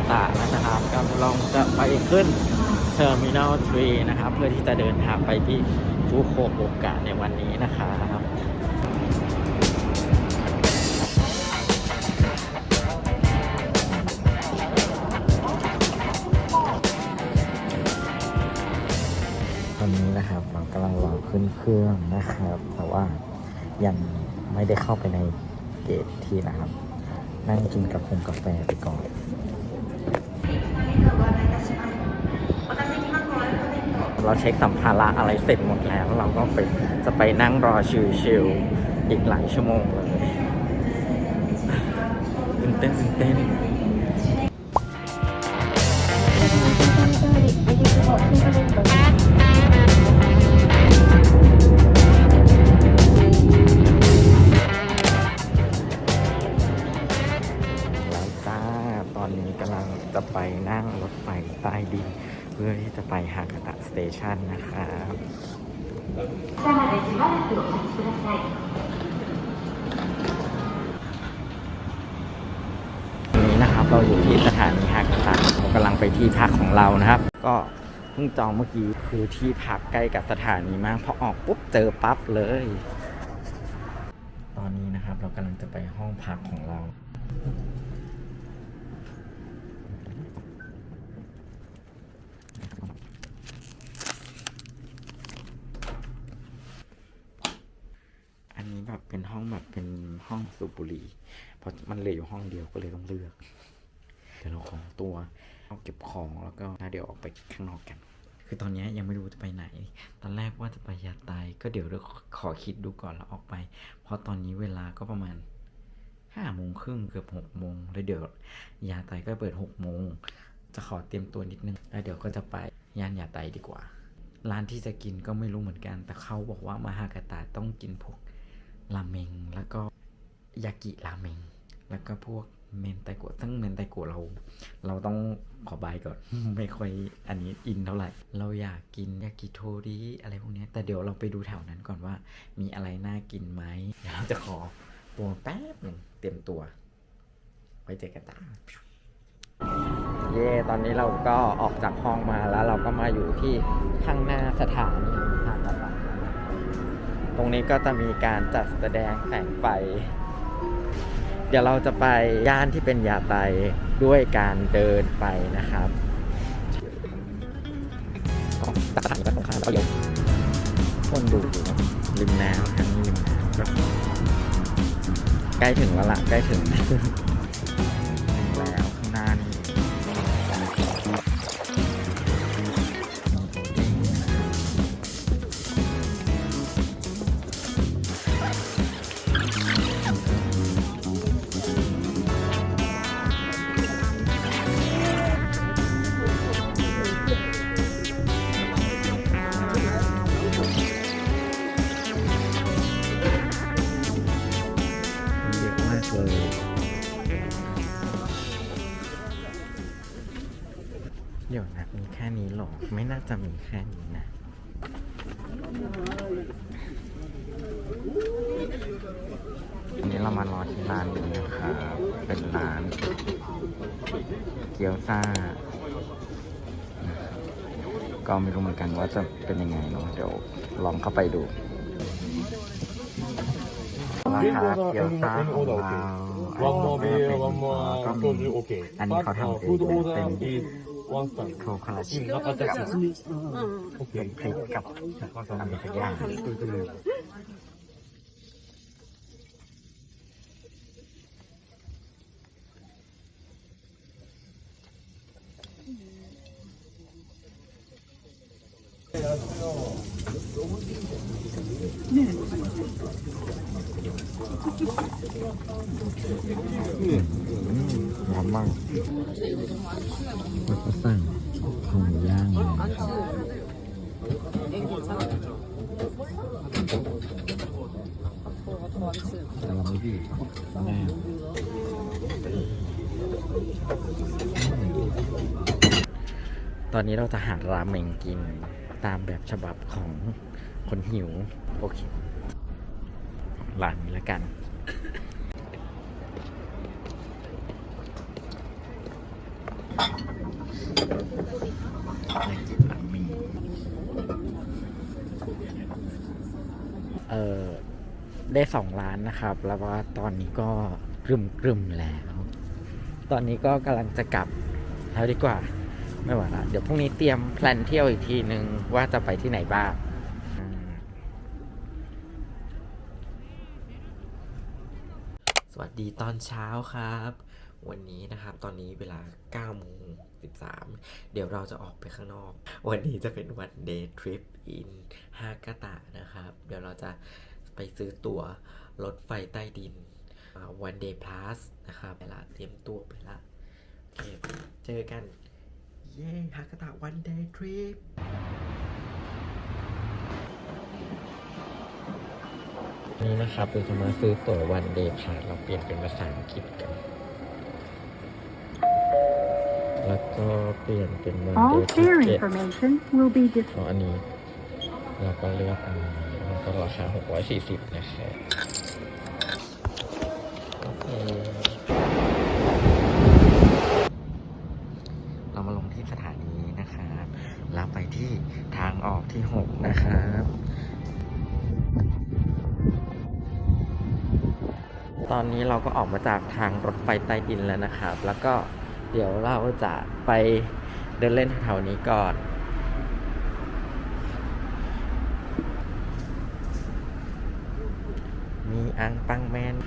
นาริตะนะครับกำลังจะไปขึ้นเทอร์มินอล3นะครับ เพื่อที่จะเดินทางไปที่ฟุโคโอกะในวันนี้นะครับตอนนี้นะครับเรากำลังรอขึ้นเครื่องนะครับ แต่ว่ายังไม่ได้เข้าไปในเกตที่นะครับ นั่งกินกาแฟกาแฟไปก่อน เราเช็คสัมภาระอะไรเสร็จหมดแล้ว เราก็ไปจะไปนั่งรอชิวๆอีกหลายชั่วโมงเลยตื่นเต้นตื่นเต้นจ้าตอนนี้กำลังจะไปนั่งรถไฟใต้ดิน พื่อที่จะไปฮากาตะสเตชันนะครับนี้นะครับเราอยู่ที่สถานีฮากาตะเรากำลังไปที่พักของเรานะครับ ก็เพิ่งจองเมื่อกี้คือที่พักใกล้กับสถานีมากพอออกปุ๊บเจอปั๊บเลย ตอนนี้นะครับเรากำลังจะไปห้องพักของเรา แบบเป็นห้องแบบเป็นห้องสูบบุหรี่เพราะมันเหลืออยู่ห้องเดียวก็เลยต้องเลือกเดี๋ยวเราของตัวเอาเก็บของแล้วก็เดี๋ยวออกไปข้างนอกกัน คือตอนนี้ยังไม่รู้จะไปไหน ตอนแรกว่าจะไปยาไตก็เดี๋ยวเราขอคิดดูก่อนแล้วออกไป เพราะตอนนี้เวลาก็ประมาณห้าโมงครึ่งเกือบหกโมงแล้วเดี๋ยวยาไตก็เปิดหกโมงจะขอเตรียมตัวนิดนึงแล้วเดี๋ยวก็จะไปย่านยาไตดีกว่า ร้านที่จะกินก็ไม่รู้เหมือนกัน แต่เขาบอกว่ามาฮากาตะต้องกินพวก ราเมง แล้วก็ยากิราเมง แล้วก็พวกเมนไตโกะตั้งเมนไตโกะเรา เราต้องขอบายก่อน ไม่ค่อยอันนี้อินเท่าไหร่ เราอยากกินยากิโทริอะไรพวกนี้ แต่เดี๋ยวเราไปดูแถวนั้นก่อนว่า มีอะไรน่ากินไหมเดี๋ยวเราจะขอตัวแป๊บหนึ่งเตรียมตัว ไว้เจอกันตาเย่ตอนนี้เราก็ออกจากห้องมาแล้วเราก็มาอยู่ที่ข้างหน้าสถานีฮากาตะ ตรงนี้ก็จะมีการจัดแสดงแสงไฟ เดี๋ยวเราจะไปย่านที่เป็นยาไตด้วยการเดินไปนะครับของสถานีก็ตรงข้ามแล้วก็เลี้ยวคนดูอยู่ริมน้ำทางนี้ริมน้ำใกล้ถึงแล้วล่ะใกล้ถึง เป็นร้าน เกี๊ยวซ่า ก็ไม่รู้เหมือนกันว่าจะเป็นยังไงเนาะเดี๋ยวลองเข้าไปดูราคาเกี๊ยวซ่าของเรา One more อันนี้ beer, เป็น one more ก็มี soju, okay. อันนี้ But เขาทำ uh, เอง food เป็น order is one star. โคคาราชิ In Nakata กับ City. เป็นพริกกับอะไรสักอย่างร้อนมากแล้วก็สั่งของย่างเลยนะครับ ต่เราไม่ตอนนี้เราจะหาราเมงกินตามแบบฉบับของคนหิว โอเคร้านนี้ละกันในจิตมันมี เออ ได้สองล้านนะครับ แล้วว่าตอนนี้ก็กรึมกรึมๆแล้ว ตอนนี้ก็กำลังจะกลับแล้วดีกว่า ไม่ไหวละเดี๋ยวพรุ่งนี้เตรียมแพลนเที่ยวอีกทีนึงว่าจะไปที่ไหนบ้างสวัสดีตอนเช้าครับ วันนี้นะครับตอนนี้เวลา9โมง13 เดี๋ยวเราจะออกไปข้างนอก วันนี้จะเป็นวันเดย์ทริปอินฮากาตะนะครับ เดี๋ยวเราจะ ไปซื้อตั๋วรถไฟใต้ดินวันเดย์พลาสนะครับเวลาเตรียมตัวไปละโอเคเจอกัน เย้ฮากาตะวันเดย์ทริปนี่นะครับเราจะมาซื้อตั๋ววันเดย์พาสเราเปลี่ยนเป็นภาษาอังกฤษกัน แล้วก็เปลี่ยนเป็นวันเด All ย์ทิ fare เก็ต information will be เพราะอันนี้เราก็เลือกอันนี้มัน ก็ราคา 640 นะครับเรามาลงที่สถานีนะครับแล้วไปที่ทางออกที่ 6 นะครับตอนนี้เราก็ออกมาจากทางรถไฟใต้ดินแล้วนะครับ แล้วก็เดี๋ยวเราจะไปเดินเล่นแถวนี้ก่อน มี อังปังแมนต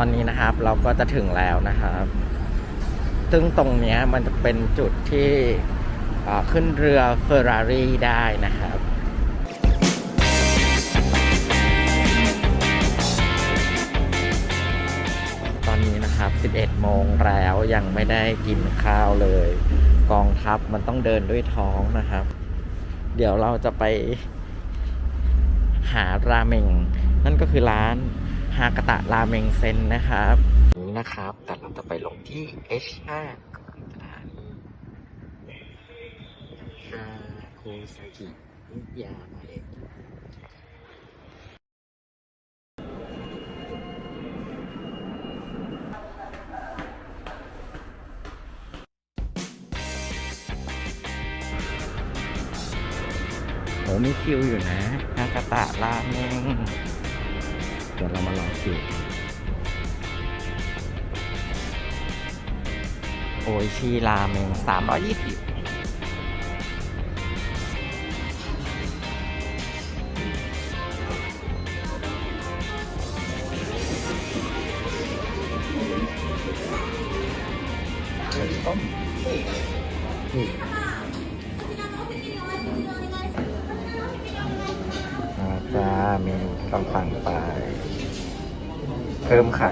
อนนี้นะครับเราก็จะถึงแล้วนะครับ ซึ่งตรงนี้มันจะเป็นจุดที่ขึ้นเรือเฟอร์รารี่ได้นะครับ 11 โมงแล้วยังไม่ได้กินข้าวเลย กองทัพมันต้องเดินด้วยท้องนะครับ เดี๋ยวเราจะไปหาราเมง นั่นก็คือร้านฮากาตะราเมงเซนนะครับนี้นะครับ แต่เราจะไปลงที่ H5 ก่อนสถานีฮาโคซากินิยามาเอง มีคิวอยู่นะนากาตะราเมงเดี๋ยวเรามาลองคิวโอชิราเมง320 เพิ่มไข่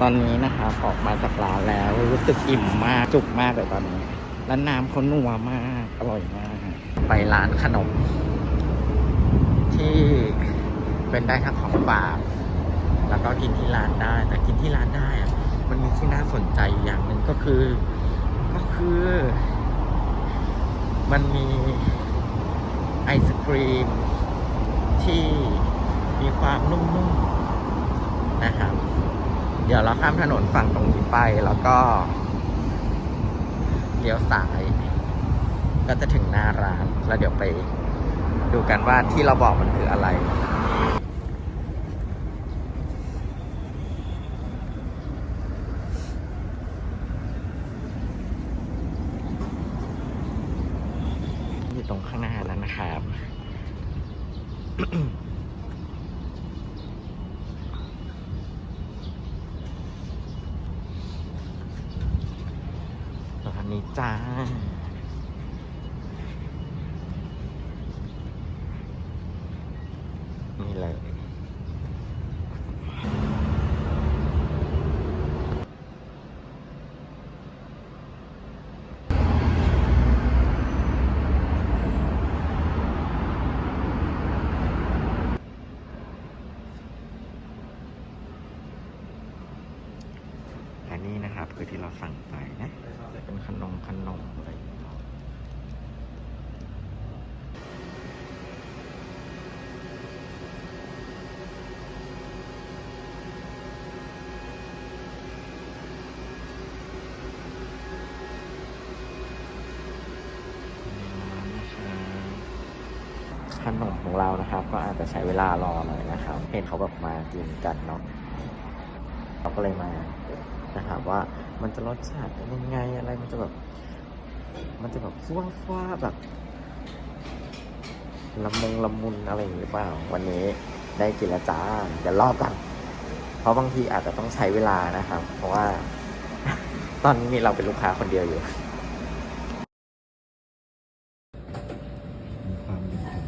ตอนนี้นะครับออกมาจากร้านแล้วรู้สึกอิ่มมากจุกมากเลยตอนนี้แล้วน้ำเขานัวมากอร่อยมาก ไปร้านขนม ที่เป็นได้ทั้งของฝากแล้วก็กินที่ร้านได้ แต่กินที่ร้านได้อะมันมีที่น่าสนใจอย่างนึง ก็คือก็คือ มันมีไอศครีม ที่มีความนุ่มๆนะครับ เดี๋ยวเราข้ามถนนฝั่งตรงนี้ไปแล้วก็เลี้ยวซ้าย ก็จะถึงหน้าร้าน แล้วเดี๋ยวไปดูกันว่าที่เราบอกมันคืออะไร อยู่ตรงข้างห น้านะครับร้านนี้จ้า นี่เลย ขนมของเรานะครับ ก็อาจจะใช้เวลารอหน่อยนะครับ เห็นเขาแบบมากินกันเนาะเราก็เลยมานะครับว่ามันจะรสชาติเป็นยังไงอะไรมันจะแบบ มันจะแบบฟ้าฟ้าแบบละมุงละมุนอะไรอย่างนี้เปล่า วันนี้ได้กินละจ้าเดี๋ยวรอบกัน เพราะบางทีอาจจะต้องใช้เวลานะครับ เพราะว่า ตอนนี้มีเราเป็นลูกค้าคนเดียวอยู่ มีความเป็นธรรม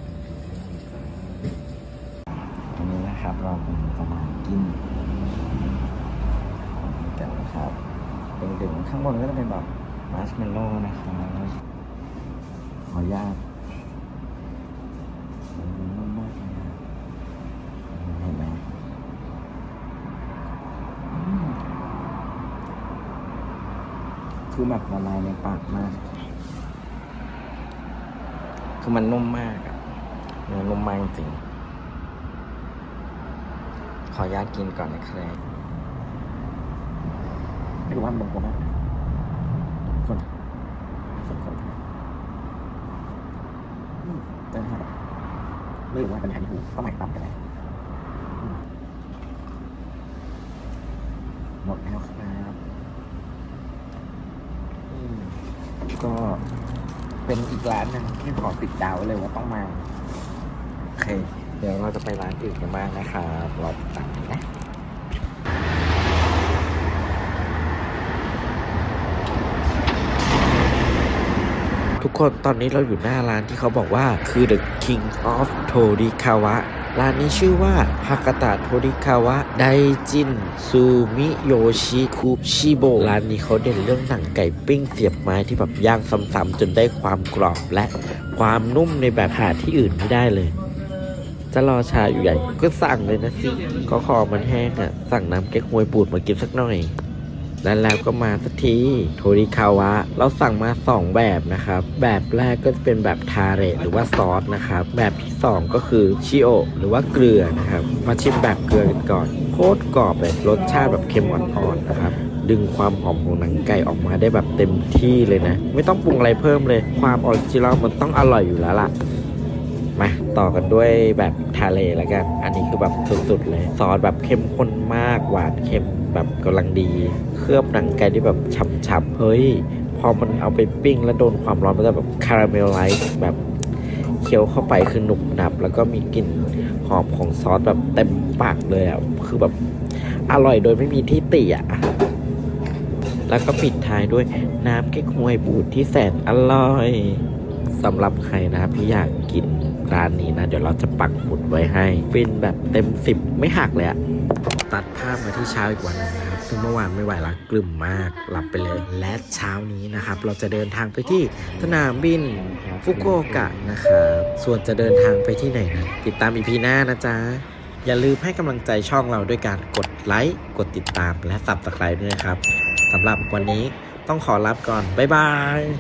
อันนี้นะครับเราจะมากินกันนะครับดึงๆข้างบนก็จะเป็นแบบมาร์ชเมลโล่นะครับขออนุญาตมันนุ่มมากเลยนะเห็นไหมอืม คือแบบละลายในปากมาก คือมันนุ่มมากอะเนื้อนุ่มมากจริงๆขออนุญาตกินก่อนนะครับไม่รู้ว่ามันลงตัวมากนะส่วนส่วนคนอืมเป็นไงครับไม่รู้ว่าเป็นยังไงหูต้องใหม่ต่ำกันไหมอืมหมดแล้วครับอืม ก็เป็นอีกร้านหนึ่งที่ขอติดดาวไว้เลยว่าต้องมา โอเค เดี๋ยวเราจะไปร้านอื่นกันบ้างนะครับรอติดตามกันนะทุกคนตอนนี้เราอยู่หน้าร้านที่เขาบอกว่าคือ the king of Torikawa ร้านนี้ชื่อว่าฮากาตะโทริคาวะไดจินซูมิโยชิคุชิโบร้านนี้เขาเด่นเรื่องหนังไก่ปิ้งเสียบไม้ที่แบบย่างซ้ำๆจนได้ความกรอบและความนุ่มในแบบหาที่อื่นไม่ได้เลย จะรอชาอยู่ใหญ่ก็สั่งเลยนะสิ ก็คอมันแห้งอะ สั่งน้ำเก๊กฮวยบูดมากินสักหน่อย แล้วแล้วก็มาสักทีโทริคาวะ เราสั่งมา 2 แบบนะครับ แบบแรกก็จะเป็นแบบทาเรหรือว่าซอสนะครับ แบบที่ 2 ก็คือชิโอหรือว่าเกลือนะครับ มาชิมแบบเกลือกันก่อนโคตรกรอบเลยรสชาติแบบเค็มอ่อนๆนะครับดึงความหอมของหนังไก่ออกมาได้แบบเต็มที่เลยนะ ไม่ต้องปรุงอะไรเพิ่มเลย ความออริจินอลมันต้องอร่อยอยู่แล้วล่ะ มาต่อกันด้วยแบบทะเลแล้วกัน อันนี้คือแบบสุดๆเลย ซอสแบบเข้มข้นมาก หวานเค็มแบบกำลังดี เคลือบหนังไก่ที่แบบฉ่ำๆ เฮ้ย พอมันเอาไปปิ้งแล้วโดนความร้อนมันจะแบบคาราเมลไลซ์แบบเคี้ยวเข้าไปคือหนุบหนับ แล้วก็มีกลิ่นหอมของซอสแบบเต็มปากเลยอะ คือแบบอร่อยโดยไม่มีที่ติอะ แล้วก็ปิดท้ายด้วยน้ำเก๊กฮวยบูดที่แสนอร่อยสำหรับใครนะครับที่อยากกิน ร้านนี้นะ เดี๋ยวเราจะปักหมุดไว้ให้ฟินแบบเต็มสิบไม่หักเลยอะตัดภาพมาที่เช้าอีกวันนึงนะครับ ซึ่งเมื่อวานไม่ไหวละกลุ่มมากหลับไปเลย และเช้านี้นะครับ เราจะเดินทางไปที่สนามบินฟุกุโอกะนะครับส่วนจะเดินทางไปที่ไหนนั้นติดตามอีพีหน้านะจ๊ะอย่าลืมให้กำลังใจช่องเราด้วยการกดไลค์กดติดตามและ subscribe ด้วยนะครับสำหรับวันนี้ต้องขอลาไปก่อน บ๊ายบาย